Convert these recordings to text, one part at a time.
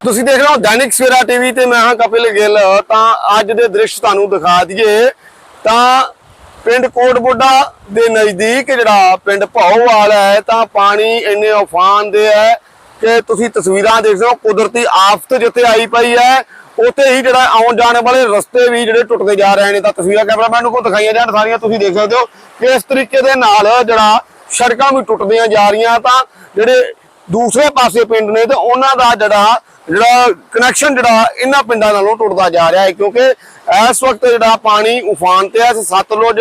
ਤੁਸੀਂ ਦੇਖ ਰਹੇ ਹੋ ਦੈਨਿਕ ਸਵੇਰਾ ਟੀਵੀ ਤੇ ਮੈਂ ਹਾਂ ਕਪਿਲ ਗਿੱਲ, ਤਾਂ ਅੱਜ ਦੇ ਦ੍ਰਿਸ਼ ਤੁਹਾਨੂੰ ਦਿਖਾ ਦਈਏ, ਤਾਂ ਪਿੰਡ ਕੋਟਬੁੱਡਾ ਦੇ ਨਜ਼ਦੀਕ ਜਿਹੜਾ ਪਿੰਡ ਭੌਵਾਲ ਹੈ, ਤਾਂ ਪਾਣੀ ਇੰਨੇ ਉਫਾਨ ਦੇ ਹੈ ਕਿ ਤੁਸੀਂ ਤਸਵੀਰਾਂ ਦੇਖ ਸਕਦੇ ਹੋ, ਕੁਦਰਤੀ ਆਫਤ ਜਿੱਥੇ ਆਈ ਪਈ ਹੈ, ਉੱਥੇ ਹੀ ਜਿਹੜਾ ਆਉਣ ਜਾਣ ਵਾਲੇ ਰਸਤੇ ਵੀ ਜਿਹੜੇ ਟੁੱਟਦੇ ਜਾ ਰਹੇ ਨੇ, ਤਾਂ ਤਸਵੀਰਾਂ ਕੈਮਰਾਮੈਨ ਨੂੰ ਕੋ ਦਿਖਾਈਆਂ ਜਾਣ, ਸਾਰੀਆਂ ਤੁਸੀਂ ਦੇਖ ਸਕਦੇ ਹੋ, ਕਿ ਇਸ ਤਰੀਕੇ ਦੇ ਨਾਲ ਜਿਹੜਾ ਸੜਕਾਂ ਵੀ ਟੁੱਟਦੀਆਂ ਜਾ ਰਹੀਆਂ, ਤਾਂ ਜਿਹੜੇ ਦੂਸਰੇ ਪਾਸੇ ਪਿੰਡ ਨੇ ਤੇ ਉਹਨਾਂ ਦਾ ਜਿਹੜਾ ਜਿਹੜਾ ਕਨੈਕਸ਼ਨ ਜਿਹੜਾ ਇਹਨਾਂ ਪਿੰਡਾਂ ਨਾਲੋਂ ਟੁੱਟਦਾ ਜਾ ਰਿਹਾ ਹੈ, ਕਿਉਂਕਿ ਇਸ ਵਕਤ ਜਿਹੜਾ ਪਾਣੀ ਉਫਾਨ ਤੇ ਹੈ ਸਤਲੁਜ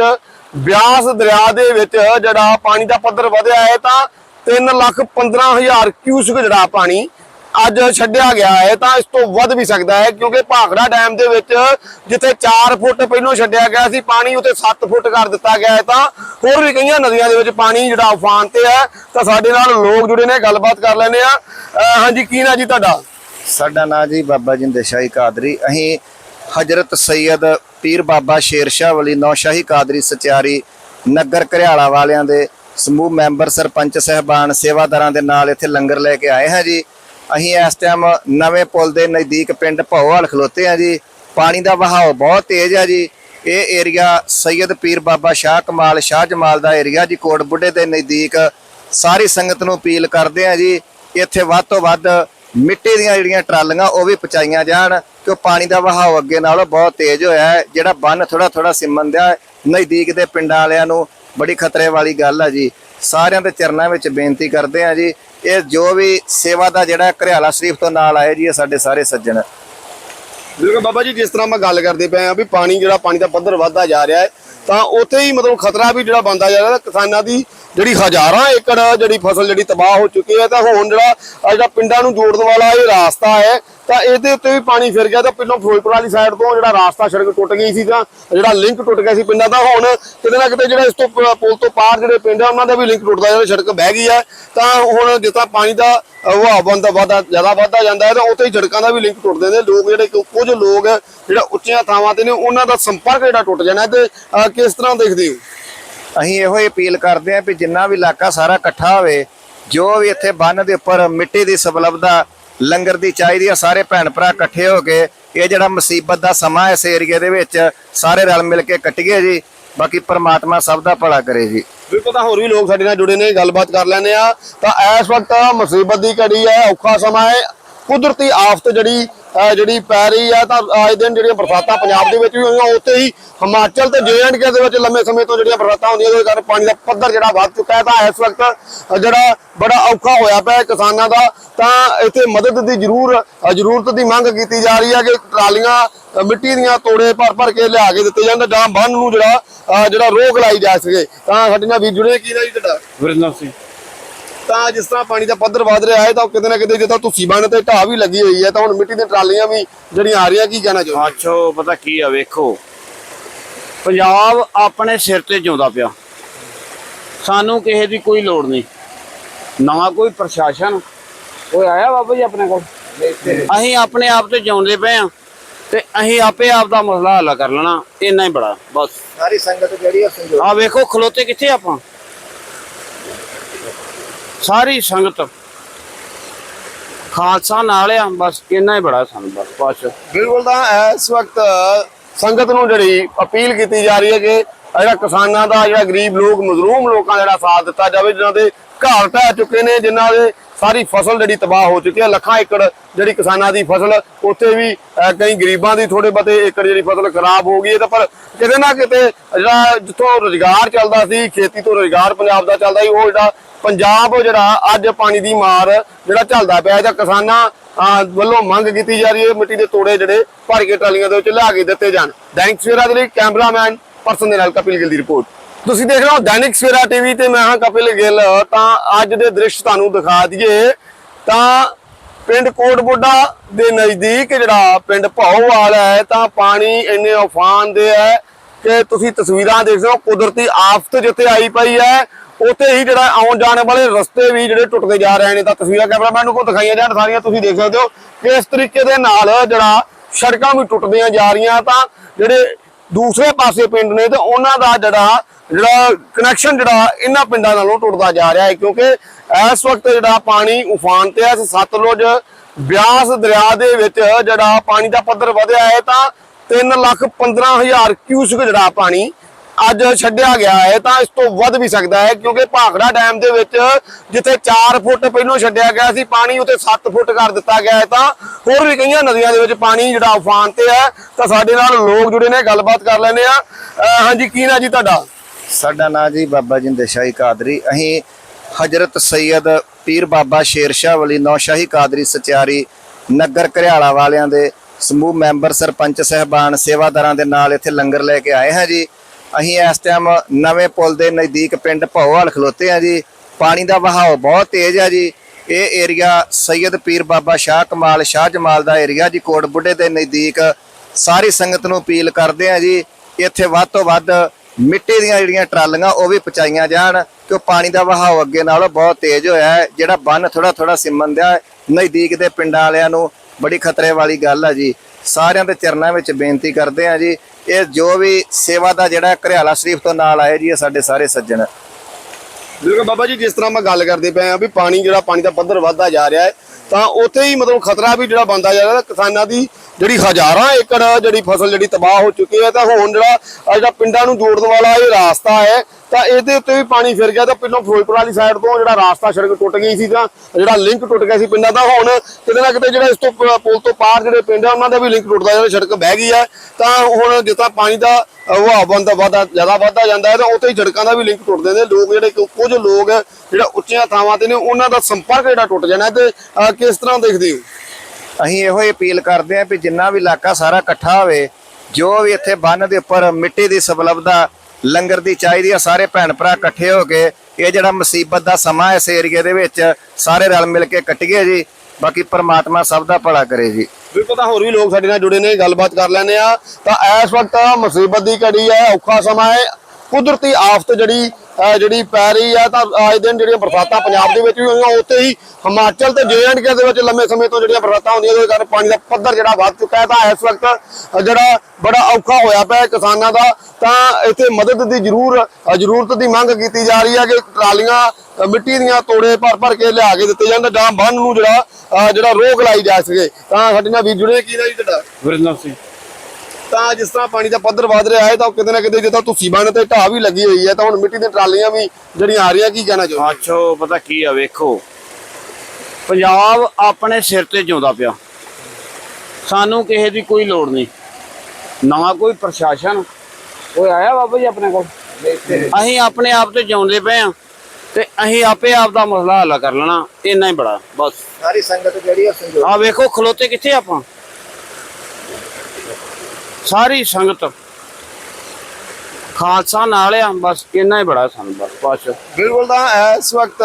ਬਿਆਸ ਦਰਿਆ ਦੇ ਵਿੱਚ ਜਿਹੜਾ ਪਾਣੀ ਦਾ ਪੱਧਰ ਵਧਿਆ ਹੈ, ਤਾਂ 3 ਲੱਖ 15 ਹਜ਼ਾਰ ਕਿਊਸਕ ਜਿਹੜਾ ਪਾਣੀ ਅੱਜ ਛੱਡਿਆ ਗਿਆ ਹੈ, ਤਾਂ ਇਸ ਤੋਂ ਵੱਧ ਵੀ ਸਕਦਾ ਹੈ, ਕਿਉਂਕਿ ਭਾਖੜਾ ਡੈਮ ਦੇ ਵਿੱਚ ਜਿੱਥੇ 4 ਫੁੱਟ ਪਹਿਲਾਂ ਛੱਡਿਆ ਗਿਆ ਸੀ ਪਾਣੀ, ਉੱਥੇ 7 ਫੁੱਟ ਕਰ ਦਿੱਤਾ ਗਿਆ ਹੈ, ਤਾਂ ਹੋਰ ਵੀ ਕਈਆਂ ਨਦੀਆਂ ਦੇ ਵਿੱਚ ਪਾਣੀ ਜਿਹੜਾ ਉਫਾਨ ਤੇ ਹੈ, ਤਾਂ ਸਾਡੇ ਨਾਲ ਲੋਕ ਜੁੜੇ ਨੇ, ਗੱਲਬਾਤ ਕਰ ਲੈਂਦੇ ਆ ਅਹ ਹਾਂਜੀ, ਕੀ ਨਾ ਜੀ ਤੁਹਾਡਾ? ਸਾਡਾ ਨਾਂ ਜੀ ਬਾਬਾ ਜਿੰਦੇ ਸ਼ਾਹੀ ਕਾਦਰੀ। ਅਸੀਂ ਹਜ਼ਰਤ ਸੈਯਦ ਪੀਰ ਬਾਬਾ ਸ਼ੇਰ ਸ਼ਾਹ ਵਲੀ ਨੌਸ਼ਾਹੀ ਕਾਦਰੀ ਸਚਿਆਰੀ ਨਗਰ ਘਰਿਆਲਾ ਵਾਲਿਆਂ ਦੇ ਸਮੂਹ ਮੈਂਬਰ ਸਰਪੰਚ ਸਹਿਬਾਨ ਸੇਵਾਦਾਰਾਂ ਦੇ ਨਾਲ ਇੱਥੇ ਲੰਗਰ ਲੈ ਕੇ ਆਏ ਹਾਂ ਜੀ। ਅਸੀਂ ਇਸ ਟਾਈਮ ਨਵੇਂ ਪੁਲ ਦੇ ਨਜ਼ਦੀਕ ਪਿੰਡ ਭੌਵਾਲ ਖਲੋਤੇ ਹਾਂ ਜੀ। ਪਾਣੀ ਦਾ ਵਹਾਅ ਬਹੁਤ ਤੇਜ਼ ਹੈ ਜੀ। ਇਹ ਏਰੀਆ ਸੈਯਦ ਪੀਰ ਬਾਬਾ ਸ਼ਾਹ ਕਮਾਲ, ਸ਼ਾਹ ਜਮਾਲ ਦਾ ਏਰੀਆ ਜੀ। ਕੋਟ ਬੁੱਢੇ ਦੇ ਨਜ਼ਦੀਕ ਸਾਰੀ ਸੰਗਤ ਨੂੰ ਅਪੀਲ ਕਰਦੇ ਹਾਂ ਜੀ। ਇੱਥੇ ਵੱਧ ਤੋਂ ਵੱਧ ਮਿੱਟੀ ਦੀਆਂ ਜਿਹੜੀਆਂ ਟਰਾਲੀਆਂ, ਉਹ ਵੀ ਪਹੁੰਚਾਈਆਂ ਜਾਣ ਕਿਉਂ ਪਾਣੀ ਦਾ ਵਹਾਅ ਅੱਗੇ ਨਾਲੋਂ ਬਹੁਤ ਤੇਜ਼ ਹੋਇਆ ਹੈ, ਜਿਹੜਾ ਬੰਨ ਥੋੜਾ ਥੋੜਾ ਸਿਮਣ ਦਿਆ। ਨਜ਼ਦੀਕ ਦੇ ਪਿੰਡਾਂ ਵਾਲਿਆਂ ਨੂੰ ਬੜੀ ਖਤਰੇ ਵਾਲੀ ਗੱਲ ਹੈ ਜੀ। ਸਾਰਿਆਂ ਦੇ ਚਰਨਾਂ ਵਿੱਚ ਬੇਨਤੀ ਕਰਦੇ ਹਾਂ ਜੀ, ਇਹ ਜੋ ਵੀ ਸੇਵਾ ਦਾ ਜਿਹੜਾ ਘਰਿਆਲਾ ਸ਼ਰੀਫ ਤੋਂ ਨਾਲ ਆਏ ਜੀ, ਇਹ ਸਾਡੇ ਸਾਰੇ ਸੱਜਣ। ਬਿਲਕੁਲ ਬਾਬਾ ਜੀ, ਜਿਸ ਤਰ੍ਹਾਂ ਮੈਂ ਗੱਲ ਕਰਦੇ ਪਏ ਆ ਵੀ ਪਾਣੀ ਜਿਹੜਾ, ਪਾਣੀ ਦਾ ਪੱਧਰ ਵੱਧਦਾ ਜਾ ਰਿਹਾ ਹੈ ਤਾਂ ਉੱਥੇ ਹੀ ਮਤਲਬ ਖਤਰਾ ਵੀ ਜਿਹੜਾ ਬੰਦਾ ਜਾ ਰਿਹਾ, ਕਿਸਾਨਾਂ ਦੀ ਜਿਹੜੀ ਹਜ਼ਾਰਾਂ ਏਕੜ ਜਿਹੜੀ ਫਸਲ ਜਿਹੜੀ ਤਬਾਹ ਹੋ ਚੁੱਕੀ ਹੈ, ਤਾਂ ਹੁਣ ਜਿਹੜਾ ਜਿਹੜਾ ਪਿੰਡਾਂ ਨੂੰ ਜੋੜਨ ਵਾਲਾ ਇਹ ਰਾਸਤਾ ਹੈ ਤਾਂ ਇਹਦੇ ਉੱਤੇ ਵੀ ਪਾਣੀ ਫਿਰ ਗਿਆ ਤਾਂ ਪਹਿਲਾਂ ਫਿਰੋਜ਼ਪੁਰ ਵਾਲੀ ਸਾਈਡ ਤੋਂ ਜਿਹੜਾ ਰਾਸਤਾ ਸੜਕ ਟੁੱਟ ਗਈ ਸੀ ਤਾਂ ਜਿਹੜਾ ਲਿੰਕ ਟੁੱਟ ਗਿਆ ਸੀ ਪਿੰਡਾਂ ਦਾ, ਹੁਣ ਕਿਤੇ ਨਾ ਕਿਤੇ ਜਿਹੜਾ ਇਸ ਤੋਂ ਪੁਲ ਤੋਂ ਪਾਰ ਜਿਹੜੇ ਪਿੰਡ ਆ, ਉਹਨਾਂ ਦਾ ਵੀ ਲਿੰਕ ਟੁੱਟਦਾ ਜਾਂਦਾ ਸੜਕ ਬਹਿ ਗਈ ਹੈ, ਤਾਂ ਹੁਣ ਜਿੱਦਾਂ ਪਾਣੀ ਦਾ ਵਹਾਅ ਬੰਦਾ ਵਧਦਾ ਜ਼ਿਆਦਾ ਵੱਧਦਾ ਜਾਂਦਾ ਹੈ, ਤਾਂ ਉੱਥੇ ਹੀ ਸੜਕਾਂ ਦਾ ਵੀ ਲਿੰਕ ਟੁੱਟਦੇ ਨੇ, ਲੋਕ ਜਿਹੜੇ ਕੁਝ ਲੋਕ ਜਿਹੜਾ ਉੱਚੀਆਂ ਥਾਵਾਂ ਤੇ ਨੇ, ਉਹਨਾਂ ਦਾ ਸੰਪਰਕ ਜਿਹੜਾ ਟੁੱਟ ਜਾਣਾ ਤੇ ਕਿਸ ਤਰ੍ਹਾਂ ਦੇਖਦੇ ਹੋ? ਅਸੀਂ ਇਹੋ ਹੀ ਅਪੀਲ ਕਰਦੇ ਹਾਂ ਵੀ ਜਿੰਨਾ ਵੀ ਇਲਾਕਾ ਸਾਰਾ ਇਕੱਠਾ ਹੋਵੇ, ਜੋ ਵੀ ਇੱਥੇ ਬੰਨ ਦੇ ਉੱਪਰ ਮਿੱਟੀ ਦੀ ਸਬਲਬਦਾ ਲੰਗਰ ਦੀ ਚਾਹੀਦੀ ਆ ਸਾਰੇ ਭੈਣ ਭਰਾ ਇਕੱਠੇ ਹੋ ਕੇ, ਇਹ ਜਿਹੜਾ ਮੁਸੀਬਤ ਦਾ ਸਮਾਂ ਹੈ ਇਸ ਏਰੀਏ ਦੇ ਵਿੱਚ, ਸਾਰੇ ਰਲ ਮਿਲ ਕੇ ਕੱਟੀਏ ਜੀ, ਬਾਕੀ ਪਰਮਾਤਮਾ ਸਭ ਦਾ ਭਲਾ ਕਰੇ ਜੀ। ਬਿਲਕੁਲ ਤਾਂ ਹੋਰ ਵੀ ਲੋਕ ਸਾਡੇ ਨਾਲ ਜੁੜੇ ਨੇ, ਗੱਲਬਾਤ ਕਰ ਲੈਂਦੇ ਆ। ਤਾਂ ਇਸ ਵਕਤ ਮੁਸੀਬਤ ਦੀ ਘੜੀ ਹੈ, ਔਖਾ ਸਮਾਂ ਹੈ। ਕੁਦਰਤੀ ਆਫਤ ਜਿਹੜੀ ਜਿਹੜੀ ਪੈ ਰਹੀ ਹੈ ਤਾਂ ਅੱਜ ਦਿਨ ਜਿਹੜੀਆਂ ਬਰਸਾਤਾਂ ਪੰਜਾਬ ਦੇ ਵਿੱਚ ਵੀ ਹੋਈਆਂ, ਉੱਥੇ ਹੀ ਹਿਮਾਚਲ ਤੇ ਕੇ ਦੇ ਵਿੱਚ ਲੰਮੇ ਸਮੇਂ ਤੋਂ ਜਿਹੜੀਆਂ ਬਰਸਾਤਾਂ ਹੁੰਦੀਆਂ, ਉਹਦੇ ਕਾਰਨ ਪਾਣੀ ਦਾ ਪੱਧਰ ਜਿਹੜਾ ਵੱਧ ਚੁੱਕਾ ਹੈ। ਤਾਂ ਇਸ ਵਕਤ ਜਿਹੜਾ ਬੜਾ ਔਖਾ ਹੋਇਆ ਪਿਆ ਕਿਸਾਨਾਂ ਦਾ, ਤਾਂ ਇੱਥੇ ਮਦਦ ਦੀ ਜ਼ਰੂਰ, ਜ਼ਰੂਰਤ ਦੀ ਮੰਗ ਕੀਤੀ ਜਾ ਰਹੀ ਹੈ ਕਿ ਟਰਾਲੀਆਂ, ਮਿੱਟੀ ਦੀਆਂ ਤੋੜੇ ਭਰ ਭਰ ਕੇ ਲਿਆ ਕੇ ਦਿੱਤੇ ਜਾਂਦੇ ਜਾਂ ਬੰਨ ਨੂੰ ਜਿਹੜਾ ਜਿਹੜਾ ਰੋਕ ਲਾਈ ਜਾ ਸਕੇ। ਤਾਂ ਸਾਡੇ ਨਾਲ ਵੀਰ ਜੁੜੇ, ਕੀ ਨਾ ਜੀ ਤੁਹਾਡਾ? ਵਰਿੰਦਰ ਸਿੰਘ। ਤਾਂ ਜਿਸ ਤਰ੍ਹਾਂ ਪਾਣੀ ਦਾ ਪੱਧਰ ਵਧ ਰਿਹਾ ਹੈ ਤਾਂ ਉਹ ਕਿਤੇ ਨਾ ਕਿਤੇ ਜਿੱਦਾਂ ਤੁਸੀਂ ਬੰਨ ਤੇ ਢਾਹ ਵੀ ਲੱਗੀ ਹੋਈ ਹੈ ਤਾਂ ਹੁਣ ਮਿੱਟੀ ਦੀਆਂ ਟਰਾਲੀਆਂ ਵੀ ਜਿਹੜੀਆਂ ਆ ਰਹੀਆਂ ਕੀ ਕਹਿਣਾ ਚਾਹੁੰਦੇ ਆਛੋ ਪਤਾ ਕੀ ਆ ਵੇਖੋ। ਪੰਜਾਬ ਆਪਣੇ ਸਿਰ ਤੇ ਜਿਉਂਦਾ ਪਿਆ। ਸਾਨੂੰ ਕਿਸੇ ਦੀ ਕੋਈ ਲੋੜ ਨਹੀਂ। ਨਾ ਕੋਈ ਪ੍ਰਸ਼ਾਸਨ। ਕੋਈ ਆਇਆ ਬਾਬਾ ਜੀ ਆਪਣੇ ਕੋਲ? ਅਸੀਂ ਆਪਣੇ ਆਪ ਤੇ ਜਿਉਂਦੇ ਪਏ ਆ ਤੇ ਅਸੀਂ ਆਪੇ ਆਪ ਦਾ ਮਸਲਾ ਹੱਲ ਕਰ ਲੈਣਾ। ਇੰਨਾ ਹੀ ਬੜਾ ਬਸ। ਸਾਰੀ ਸੰਗਤ ਜਿਹੜੀ ਆ ਸੰਜੋਗ। ਆ ਵੇਖੋ ਖਲੋਤੇ ਕਿੱਥੇ ਆਪਾਂ? ਸਾਰੀ ਸੰਗਤ ਖਾਲਸਾ ਨਾਲ ਆ, ਬਸ ਇੰਨਾ ਹੀ ਬੜਾ ਸਾਨੂੰ ਬਸ ਬਸ। ਬਿਲਕੁਲ ਤਾਂ ਇਸ ਵਕਤ ਸੰਗਤ ਨੂੰ ਜਿਹੜੀ ਅਪੀਲ ਕੀਤੀ ਜਾ ਰਹੀ ਹੈ ਕਿ ਜਿਹੜਾ ਕਿਸਾਨਾਂ ਦਾ, ਜਿਹੜਾ ਗਰੀਬ ਲੋਕ, ਮਜ਼ਲੂਮ ਲੋਕਾਂ ਦਾ ਜਿਹੜਾ ਸਾਥ ਦਿੱਤਾ ਜਾਵੇ, ਜਿਨ੍ਹਾਂ ਦੇ ਘਰ ਢਹਿ ਚੁੱਕੇ ਨੇ, ਜਿਨ੍ਹਾਂ ਦੇ ਸਾਰੀ ਫਸਲ ਜਿਹੜੀ ਤਬਾਹ ਹੋ ਚੁੱਕੀ ਹੈ, ਲੱਖਾਂ ਏਕੜ ਜਿਹੜੀ ਕਿਸਾਨਾਂ ਦੀ ਫਸਲ, ਉੱਥੇ ਵੀ ਕਈ ਗਰੀਬਾਂ ਦੀ ਥੋੜੇ ਬਤੇ ਏਕੜ ਜਿਹੜੀ ਫਸਲ ਖਰਾਬ ਹੋ ਗਈ ਹੈ, ਤਾਂ ਪਰ ਕਿਤੇ ਨਾ ਕਿਤੇ ਜਿਹੜਾ ਜਿੱਥੋਂ ਰੋਜ਼ਗਾਰ ਚੱਲਦਾ ਸੀ, ਖੇਤੀ ਤੋਂ ਰੋਜ਼ਗਾਰ ਪੰਜਾਬ ਦਾ ਚੱਲਦਾ ਸੀ, ਉਹ ਜਿਹੜਾ ਪੰਜਾਬ ਜਿਹੜਾ ਅੱਜ ਪਾਣੀ ਦੀ ਮਾਰ ਜਿਹੜਾ ਚੱਲਦਾ ਪਿਆ ਜਾਂ ਕਿਸਾਨਾਂ ਵੱਲੋਂ ਮੰਗ ਕੀਤੀ ਜਾ ਰਹੀ ਹੈ ਮਿੱਟੀ ਦੇ ਤੋੜੇ ਜਿਹੜੇ ਭਰ ਕੇ ਟਰਾਲੀਆਂ ਦੇ ਵਿੱਚ ਲਿਆ ਕੇ ਦਿੱਤੇ ਜਾਣ। ਦੈਨਿਕ ਸਵੇਰਾ ਦੇ ਲਈ ਕੈਮਰਾਮੈਨ ਪਰਸਨ ਦੇ ਨਾਲ ਕਪਿਲ ਗਿੱਲ ਦੀ ਰਿਪੋਰਟ। ਤੁਸੀਂ ਦੇਖ ਰਹੇ ਹੋ ਦੈਨਿਕ ਸਵੇਰਾ ਟੀਵੀ ਤੇ ਮੈਂ ਹਾਂ ਕਪਿਲ ਗਿੱਲ। ਤਾਂ ਅੱਜ ਦੇ ਦ੍ਰਿਸ਼ ਤੁਹਾਨੂੰ ਦਿਖਾ ਦਈਏ, ਤਾਂ ਪਿੰਡ ਕੋਟਬੁੱਡਾ ਦੇ ਨਜ਼ਦੀਕ ਜਿਹੜਾ ਪਿੰਡ ਭੌਵਾਲ ਹੈ, ਤਾਂ ਪਾਣੀ ਇੰਨੇ ਉਫਾਨ ਦੇ ਹੈ ਕਿ ਤੁਸੀਂ ਤਸਵੀਰਾਂ ਦੇਖ ਸਕਦੇ ਹੋ, ਕੁਦਰਤੀ ਆਫਤ ਜਿੱਥੇ ਆਈ ਪਈ ਹੈ ਉੱਥੇ ਹੀ ਜਿਹੜਾ ਆਉਣ ਜਾਣ ਵਾਲੇ ਰਸਤੇ ਵੀ ਜਿਹੜੇ ਟੁੱਟਦੇ ਜਾ ਰਹੇ ਨੇ ਤਾਂ ਤਸਵੀਰਾਂ ਕੈਮਰਾਮੈਨ ਨੂੰ ਕੋ ਦਿਖਾਈਆਂ ਜਾਣ, ਸਾਰੀਆਂ ਤੁਸੀਂ ਦੇਖ ਸਕਦੇ ਹੋ ਕਿ ਤਰੀਕੇ ਦੇ ਨਾਲ ਜਿਹੜਾ ਸੜਕਾਂ ਵੀ ਟੁੱਟਦੀਆਂ ਜਾ ਰਹੀਆਂ ਤਾਂ ਜਿਹੜੇ ਦੂਸਰੇ ਪਾਸੇ ਪਿੰਡ ਨੇ ਤੇ ਉਹਨਾਂ ਦਾ ਜਿਹੜਾ ਜਿਹੜਾ ਕਨੈਕਸ਼ਨ ਜਿਹੜਾ ਇਹਨਾਂ ਪਿੰਡਾਂ ਨਾਲੋਂ ਟੁੱਟਦਾ ਜਾ ਰਿਹਾ ਹੈ ਕਿਉਂਕਿ ਇਸ ਵਕਤ ਜਿਹੜਾ ਪਾਣੀ ਉਫਾਨ ਤੇ ਹੈ ਸਤਲੁਜ ਬਿਆਸ ਦਰਿਆ ਦੇ ਵਿੱਚ ਜਿਹੜਾ ਪਾਣੀ ਦਾ ਪੱਧਰ ਵਧਿਆ ਹੈ ਤਾਂ 3 ਲੱਖ 15 ਹਜ਼ਾਰ ਕਿਊਸਕ ਜਿਹੜਾ ਪਾਣੀ ਅੱਜ ਛੱਡਿਆ ਗਿਆ ਹੈ, ਤਾਂ ਇਸ ਤੋਂ ਵੱਧ ਵੀ ਸਕਦਾ ਹੈ, ਕਿਉਂਕਿ ਭਾਖੜਾ ਡੈਮ ਦੇ ਵਿੱਚ ਜਿੱਥੇ 4 ਫੁੱਟ ਪਹਿਲੋਂ ਛੱਡਿਆ ਗਿਆ ਸੀ, ਪਾਣੀ ਉੱਤੇ 7 ਫੁੱਟ ਕਰ ਦਿੱਤਾ ਗਿਆ ਹੈ, ਤਾਂ ਹੋਰ ਵੀ ਕਈਆਂ ਨਦੀਆਂ ਦੇ ਵਿੱਚ ਪਾਣੀ ਜਿਹੜਾ ਉਫਾਨ ਤੇ ਹੈ, ਤਾਂ ਸਾਡੇ ਨਾਲ ਲੋਕ ਜੁੜੇ ਨੇ, ਗੱਲਬਾਤ ਕਰ ਲੈਂਦੇ ਆ ਹਾਂਜੀ, ਕੀ ਨਾ ਜੀ ਤੁਹਾਡਾ? ਸਾਡਾ ਨਾਂ ਜੀ ਬਾਬਾ ਜਿੰਦੇ ਸ਼ਾਹੀ ਕਾਦਰੀ। ਅਸੀਂ ਹਜ਼ਰਤ ਸੈਯਦ ਪੀਰ ਬਾਬਾ ਸ਼ੇਰ ਸ਼ਾਹ ਵਲੀ ਨੌਸ਼ਾਹੀ ਕਾਦਰੀ ਸਚਿਆਰੀ ਨਗਰ ਘਰਿਆਲਾ ਵਾਲਿਆਂ ਦੇ ਸਮੂਹ ਮੈਂਬਰ ਸਰਪੰਚ ਸਹਿਬਾਨ ਸੇਵਾਦਾਰਾਂ ਦੇ ਨਾਲ ਇੱਥੇ ਲੰਗਰ ਲੈ ਕੇ ਆਏ ਹਾਂ ਜੀ। ਅਸੀਂ ਇਸ ਟਾਈਮ ਨਵੇਂ ਪੁਲ ਦੇ ਨਜ਼ਦੀਕ ਪਿੰਡ ਭੌਵਾਲ ਖਲੋਤੇ ਹਾਂ ਜੀ। ਪਾਣੀ ਦਾ ਵਹਾਅ ਬਹੁਤ ਤੇਜ਼ ਹੈ ਜੀ। ਇਹ ਏਰੀਆ ਸੈਯਦ ਪੀਰ ਬਾਬਾ ਸ਼ਾਹ ਕਮਾਲ, ਸ਼ਾਹ ਜਮਾਲ ਦਾ ਏਰੀਆ ਜੀ। ਕੋਟ ਬੁੱਢੇ ਦੇ ਨਜ਼ਦੀਕ ਸਾਰੀ ਸੰਗਤ ਨੂੰ ਅਪੀਲ ਕਰਦੇ ਹਾਂ ਜੀ, ਇੱਥੇ ਵੱਧ ਤੋਂ ਵੱਧ ਮਿੱਟੀ ਦੀਆਂ ਜਿਹੜੀਆਂ ਟਰਾਲੀਆਂ ਉਹ ਵੀ ਪਚਾਈਆਂ ਜਾਣ, ਕਿ ਪਾਣੀ ਦਾ ਵਹਾਅ ਅੱਗੇ ਨਾਲੋਂ ਬਹੁਤ ਤੇਜ਼ ਹੋਇਆ ਹੈ। ਜਿਹੜਾ ਬੰਨ ਥੋੜਾ ਥੋੜਾ ਸਿੰਮਣ ਦਿਆ ਨਜ਼ਦੀਕ ਦੇ ਪਿੰਡਾਂ ਵਾਲਿਆਂ ਨੂੰ ਬੜੀ ਖਤਰੇ ਵਾਲੀ ਗੱਲ ਆ ਜੀ। ਸਾਰਿਆਂ ਦੇ ਚਰਨਾਂ ਵਿੱਚ ਬੇਨਤੀ ਕਰਦੇ ਆ ਜੀ, ਇਹ ਜੋ ਵੀ ਸੇਵਾ ਦਾ ਜਿਹੜਾ ਘਰਿਆਲਾ ਸ਼ਰੀਫ ਤੋਂ ਨਾਲ ਆਏ ਜੀ, ਇਹ ਸਾਡੇ ਸਾਰੇ ਸੱਜਣ। ਬਿਲਕੁਲ ਬਾਬਾ ਜੀ, ਜਿਸ ਤਰ੍ਹਾਂ ਮੈਂ ਗੱਲ ਕਰਦੇ ਪਏ ਆ ਵੀ ਪਾਣੀ ਜਿਹੜਾ, ਪਾਣੀ ਦਾ ਪੱਧਰ ਵੱਧਦਾ ਜਾ ਰਿਹਾ ਹੈ, ਤਾਂ ਉੱਥੇ ਹੀ ਮਤਲਬ ਖਤਰਾ ਵੀ ਜਿਹੜਾ ਬੰਦਾ ਜਾ ਰਿਹਾ ਕਿਸਾਨਾਂ ਦੀ ਜਿਹੜੀ ਹਜ਼ਾਰਾਂ ਏਕੜ ਜਿਹੜੀ ਫਸਲ ਜਿਹੜੀ ਤਬਾਹ ਹੋ ਚੁੱਕੀ ਹੈ, ਤਾਂ ਹੁਣ ਜਿਹੜਾ ਜਿਹੜਾ ਪਿੰਡਾਂ ਨੂੰ ਜੋੜਨ ਵਾਲਾ ਇਹ ਰਾਸਤਾ ਹੈ ਤਾਂ ਇਹਦੇ ਉੱਤੇ ਵੀ ਪਾਣੀ ਫਿਰ ਗਿਆ ਤਾਂ ਪਹਿਲਾਂ ਫਿਰੋਜ਼ਪੁਰ ਵਾਲੀ ਸਾਈਡ ਤੋਂ ਜਿਹੜਾ ਰਾਸਤਾ ਸੜਕ ਟੁੱਟ ਗਈ ਸੀ ਤਾਂ ਜਿਹੜਾ ਲਿੰਕ ਟੁੱਟ ਗਿਆ ਸੀ ਪਿੰਡਾਂ ਦਾ, ਹੁਣ ਕਿਤੇ ਨਾ ਕਿਤੇ ਜਿਹੜਾ ਇਸ ਤੋਂ ਪੁਲ ਤੋਂ ਪਾਰ ਜਿਹੜੇ ਪਿੰਡ ਆ, ਉਹਨਾਂ ਦਾ ਵੀ ਲਿੰਕ ਟੁੱਟਦਾ ਜਿਹੜਾ ਸੜਕ ਬਹਿ ਗਈ ਹੈ ਤਾਂ ਹੁਣ ਜਿਸ ਤਰ੍ਹਾਂ ਪਾਣੀ ਦਾ ਵਹਾਅ ਬੰਦਾ ਵਧਦਾ ਜ਼ਿਆਦਾ ਵੱਧਦਾ ਜਾਂਦਾ ਹੈ, ਤਾਂ ਉੱਥੇ ਹੀ ਸੜਕਾਂ ਦਾ ਵੀ ਲਿੰਕ ਟੁੱਟਦੇ ਨੇ। ਲੋਕ ਜਿਹੜੇ ਕੁ- ਕੁਝ ਲੋਕ ਜਿਹੜਾ ਉੱਚੀਆਂ ਥਾਵਾਂ ਤੇ ਨੇ, ਉਹਨਾਂ ਦਾ ਸੰਪਰਕ ਜਿਹੜਾ ਟੁੱਟ ਜਾਣਾ ਹੈ ਤੇ ਕਿਸ ਤਰ੍ਹਾਂ ਦੇਖਦੇ ਹੋ? ਅਸੀਂ ਇਹੋ ਹੀ ਅਪੀਲ ਕਰਦੇ ਹਾਂ ਵੀ ਜਿੰਨਾ ਵੀ ਇਲਾਕਾ ਸਾਰਾ ਇਕੱਠਾ ਹੋਵੇ, ਜੋ ਵੀ ਇੱਥੇ ਬੰਨ ਦੇ ਉੱਪਰ ਮਿੱਟੀ ਦੀ ਸਬਲਬਦਾ ਲੰਗਰ ਦੀ ਚਾਹੀਦੀ ਆ, ਸਾਰੇ ਭੈਣ ਭਰਾ ਇਕੱਠੇ ਹੋ ਕੇ, ਇਹ ਜਿਹੜਾ ਮੁਸੀਬਤ ਦਾ ਸਮਾਂ ਇਸ ਏਰੀਏ ਦੇ ਵਿੱਚ, ਸਾਰੇ ਰਲ ਮਿਲ ਕੇ ਕੱਟੀਏ ਜੀ, ਬਾਕੀ ਪਰਮਾਤਮਾ ਸਭ ਦਾ ਭਲਾ ਕਰੇ ਜੀ। ਬਿਲਕੁਲ ਤਾਂ ਹੋਰ ਵੀ ਲੋਕ ਸਾਡੇ ਨਾਲ ਜੁੜੇ ਨੇ, ਗੱਲਬਾਤ ਕਰ ਲੈਂਦੇ ਆ। ਤਾਂ ਇਸ ਵਕਤ ਮੁਸੀਬਤ ਦੀ ਘੜੀ ਹੈ, ਔਖਾ ਸਮਾਂ ਹੈ। ਕੁਦਰਤੀ ਆਫਤ ਜਿਹੜੀ ਜਿਹੜੀ ਪੈ ਰਹੀ ਹੈ ਤਾਂ ਆਏ ਦਿਨ ਜਿਹੜੀਆਂ ਬਰਸਾਤਾਂ ਪੰਜਾਬ ਦੇ ਵਿੱਚ ਵੀ ਹੋਈਆਂ, ਉੱਥੇ ਹੀ ਹਿਮਾਚਲ ਤੇ ਕੇ ਦੇ ਵਿੱਚ ਲੰਮੇ ਸਮੇਂ ਤੋਂ ਜਿਹੜੀਆਂ ਬਰਸਾਤਾਂ ਹੁੰਦੀਆਂ, ਉਹਦੇ ਕਾਰਨ ਪਾਣੀ ਦਾ ਪੱਧਰ ਜਿਹੜਾ ਵੱਧ ਚੁੱਕਾ ਹੈ। ਤਾਂ ਇਸ ਵਕਤ ਜਿਹੜਾ ਬੜਾ ਔਖਾ ਹੋਇਆ ਪਿਆ ਕਿਸਾਨਾਂ ਦਾ, ਤਾਂ ਇੱਥੇ ਮਦਦ ਦੀ ਜ਼ਰੂਰ ਜ਼ਰੂਰਤ ਦੀ ਮੰਗ ਕੀਤੀ ਜਾ ਰਹੀ ਹੈ ਕਿ ਟਰਾਲੀਆਂ ਮਿੱਟੀ ਦੀਆਂ ਤੋੜੇ ਭਰ ਭਰ ਕੇ ਲਿਆ ਕੇ ਦਿੱਤੇ ਜਾਣ ਜਾਂ ਬੰਨ ਨੂੰ ਜਿਹੜਾ ਜਿਹੜਾ ਰੋਕ ਲਾਈ ਜਾ ਸਕੇ। ਤਾਂ ਸਾਡੇ ਨਾਲ ਵੀਰ ਜੁੜੇ ਕੀ ਨਾ ਜੀ ਤੁਹਾਡਾ? ਵਿਰਨਵ ਸਿੰਘ। ਤਾਂ ਜਿਸ ਤਰ੍ਹਾਂ ਪਾਣੀ ਦਾ ਪੱਧਰ ਵਧ ਰਿਹਾ ਹੈ ਤਾਂ ਕਿਤੇ ਨਾ ਕਿਤੇ ਜਿੱਦਾਂ ਤੁਸੀਂ ਬਣ ਤੇ ਢਾਹ ਵੀ ਲੱਗੀ ਹੋਈ ਹੈ ਤਾਂ ਹੁਣ ਮਿੱਟੀ ਦੀਆਂ ਟਰਾਲੀਆਂ ਵੀ ਜਿਹੜੀਆਂ ਆ ਰਹੀਆਂ ਕੀ ਕਹਿਣਾ ਚਾਹੋ ਅੱਛਾ ਪਤਾ ਕੀ ਆ ਵੇਖੋ। ਪੰਜਾਬ ਆਪਣੇ ਸਿਰ ਤੇ ਜਿਉਂਦਾ ਪਿਆ। ਸਾਨੂੰ ਕਿਸੇ ਦੀ ਕੋਈ ਲੋੜ ਨਹੀਂ। ਨਾ ਕੋਈ ਪ੍ਰਸ਼ਾਸਨ ਕੋਈ ਆਇਆ ਬਾਬਾ ਜੀ ਆਪਣੇ ਕੋਲ? ਅਸੀਂ ਆਪਣੇ ਆਪ ਤੇ ਜਿਉਂਦੇ ਪਏ ਆ ਤੇ ਅਸੀਂ ਆਪੇ ਆਪ ਦਾ ਮਸਲਾ ਹੱਲ ਕਰ ਲੈਣਾ। ਇੰਨਾ ਹੀ ਬੜਾ ਬਸ। ਸਾਰੀ ਸੰਗਤ ਜਿਹੜੀ ਆ ਸੰਜੋਗ। ਆ ਵੇਖੋ ਖਲੋਤੇ ਕਿੱਥੇ ਆਪਾਂ? ਸਾਰੀ ਸੰਗਤ ਖਾਲਸਾ ਨਾਲ ਆ, ਬਸ ਇੰਨਾ ਹੀ ਬੜਾ ਸਾਨੂੰ, ਬਸ ਬਸ। ਬਿਲਕੁਲ ਤਾਂ ਇਸ ਵਕਤ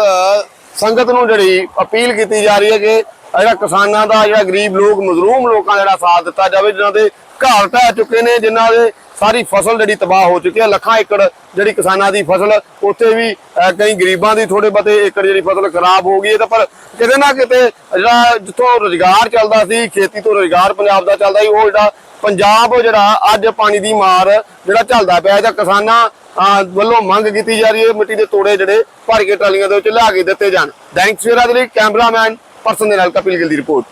ਸੰਗਤ ਨੂੰ ਜਿਹੜੀ ਅਪੀਲ ਕੀਤੀ ਜਾ ਰਹੀ ਹੈ ਕਿ ਜਿਹੜਾ ਕਿਸਾਨਾਂ ਦਾ, ਜਿਹੜਾ ਗਰੀਬ ਲੋਕ, ਮਜ਼ਲੂਮ ਲੋਕਾਂ ਦਾ ਜਿਹੜਾ ਸਾਥ ਦਿੱਤਾ ਜਾਵੇ, ਜਿਨ੍ਹਾਂ ਦੇ ਘਰ ਢਹਿ ਚੁੱਕੇ ਨੇ, ਜਿਨ੍ਹਾਂ ਦੇ ਸਾਰੀ ਫਸਲ ਜਿਹੜੀ ਤਬਾਹ ਹੋ ਚੁੱਕੀ ਹੈ, ਲੱਖਾਂ ਏਕੜ ਜਿਹੜੀ ਕਿਸਾਨਾਂ ਦੀ ਫਸਲ, ਉੱਥੇ ਵੀ ਕਈ ਗਰੀਬਾਂ ਦੀ ਥੋੜੇ ਬਤੇ ਏਕੜ ਜਿਹੜੀ ਫਸਲ ਖਰਾਬ ਹੋ ਗਈ ਹੈ, ਤਾਂ ਪਰ ਕਿਤੇ ਨਾ ਕਿਤੇ ਜਿਹੜਾ ਜਿੱਥੋਂ ਰੋਜ਼ਗਾਰ ਚੱਲਦਾ ਸੀ, ਖੇਤੀ ਤੋਂ ਰੋਜ਼ਗਾਰ ਪੰਜਾਬ ਦਾ ਚੱਲਦਾ ਸੀ, ਉਹ ਜਿਹੜਾ ਪੰਜਾਬ ਜਿਹੜਾ ਅੱਜ ਪਾਣੀ ਦੀ ਮਾਰ ਜਿਹੜਾ ਝੱਲਦਾ ਪਿਆ ਹੈ ਤਾਂ ਕਿਸਾਨਾਂ ਅਹ, ਵੱਲੋਂ ਮੰਗ ਕੀਤੀ ਜਾ ਰਹੀ ਹੈ ਮਿੱਟੀ ਦੇ ਤੋੜੇ ਜਿਹੜੇ ਭਰ ਕੇ ਟਰਾਲੀਆਂ ਦੇ ਵਿੱਚ ਲਿਆ ਕੇ ਦਿੱਤੇ ਜਾਣ। ਦੈਨਿਕ ਸਵੇਰਾ ਦੇ ਲਈ ਕੈਮਰਾਮੈਨ ਪਰਸਨ ਦੇ ਨਾਲ ਕਪਿਲ ਗਿੱਲ ਦੀ ਰਿਪੋਰਟ